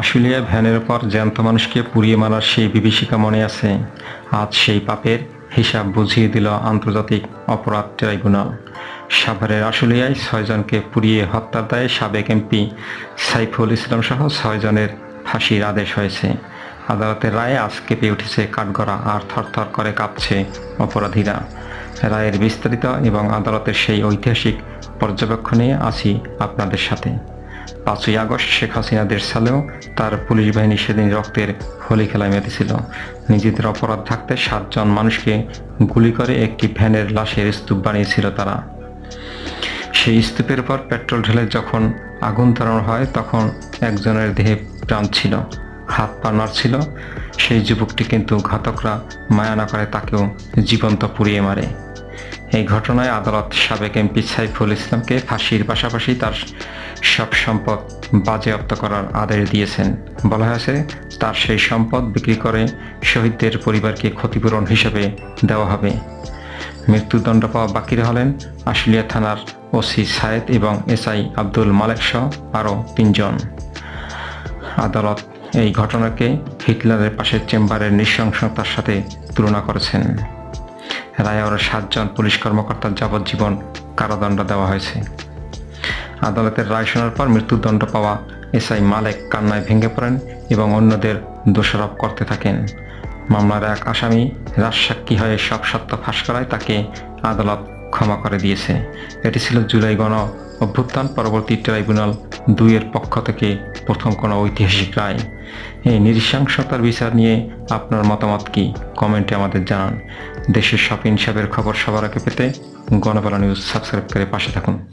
আশুলিয়া ভ্যানের পর জ্যান্ত মানুষকে পুড়িয়ে মারার সেই বিভীষিকা মনে আছে। আজ সেই পাপের হিসাব বুঝিয়ে দিল আন্তর্জাতিক অপরাধ ট্রাইব্যুনাল। সাভারের আশুলিয়ায় ছয়জনকে পুড়িয়ে হত্যার দায়ে সাবেক এমপি সাইফুল ইসলাম সহ ছয়জনের ফাঁসির আদেশ হয়েছে। আদালতের রায়ে আজ কেঁপে উঠেছে কাঠগড়া আর থরথর করে কাঁপছে অপরাধীরা। রায়ের বিস্তারিত এবং আদালতের সেই ঐতিহাসিক পর্যবেক্ষণে আছি আপনাদের সাথে। পাঁচই আগস্ট শেখ হাসিনা দেশ সালেও তার পুলিশ বাহিনী সেদিন রক্তের হোলি খেলায় মেতেছিল। নিজেদের অপরাধ থাকতে সাতজন মানুষকে গুলি করে একটি ভ্যানের লাশের স্তূপ বানিয়েছিল তারা। সেই স্তূপের উপর পেট্রোল ঢেলে যখন আগুন ধরানো হয়, তখন একজনের দেহে প্রাণ ছিল। হাত পা নাড়ছিল। সেই যুবকটি কিন্তু ঘাতকরা মায়া না করে তাকেও জীবন্ত পুড়িয়ে মারে। এই ঘটনায় আদালত সাবেক এমপি সাইফুল ইসলামকে ফাঁসির পাশাপাশি তার সব সম্পদ বাজেয়াপ্ত করার আদেশ দিয়েছেন। বলা হয়েছে, তার সেই সম্পদ বিক্রি করে শহীদদের পরিবারকে ক্ষতিপূরণ হিসেবে দেওয়া হবে। মৃত্যুদণ্ড পাওয়া বাকিরা হলেন আশুলিয়া থানার ওসি সায়েদ এবং এসআই আব্দুল মালেক সহ আরও তিনজন। আদালত এই ঘটনাকে হিটলারের পাশের চেম্বারের নৃশংসতার সাথে তুলনা করেছেন। রায়ে আরও সাতজন পুলিশ কর্মকর্তার যাবজ্জীবন কারাদণ্ড দেওয়া হয়েছে। আদালতের রায় শোনার পর মৃত্যুদণ্ড পাওয়া এসআই মালেক কান্নায় ভেঙে পড়েন এবং অন্যদের দোষারোপ করতে থাকেন। মামলার এক আসামি রাজসাক্ষী হয়ে সব সত্য ফাঁস করায় তাকে আদালত ক্ষমা করে দিয়েছে। এটি ছিল জুলাই গণ অভ্যুত্থান, পরবর্তী ট্রাইব্যুনাল দুইয়ের পক্ষ থেকে প্রথম কোনো ঐতিহাসিক রায়। এই নৃশংসতার বিচার নিয়ে আপনার মতামত কি? কমেন্টে আমাদের জানান। দেশের সব ইনসাবের খবর সবার আগে পেতে গণপালা নিউজ সাবস্ক্রাইব করে পাশে থাকুন।